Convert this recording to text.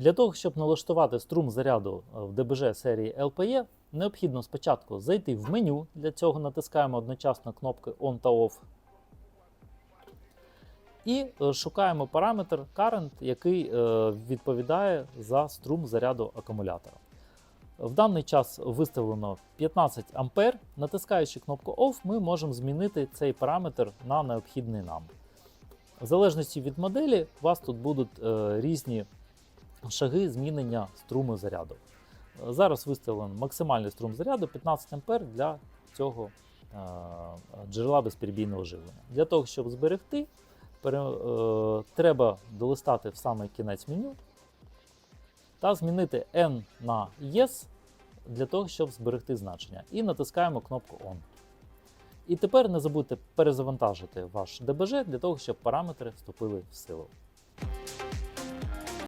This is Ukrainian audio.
Для того, щоб налаштувати струм заряду е, в ДБЖ серії LPE, необхідно спочатку зайти в меню. Для цього натискаємо одночасно кнопки On та Off. І е, шукаємо параметр Current, який е, відповідає за струм заряду акумулятора. В даний час виставлено 15 А. Натискаючи кнопку Off, ми можемо змінити цей параметр на необхідний нам. В залежності від моделі, у вас тут будуть е, різні шаги змінення струму заряду. Е, Зараз виставлений максимальний струм заряду 15 А для цього е, джерела безперебійного живлення. Для того, щоб зберегти, е, треба долистати в самий кінець меню та змінити N на Yes для того, щоб зберегти значення. І натискаємо кнопку On. І тепер не забудьте перезавантажити ваш ДБЖ для того, щоб параметри вступили в силу.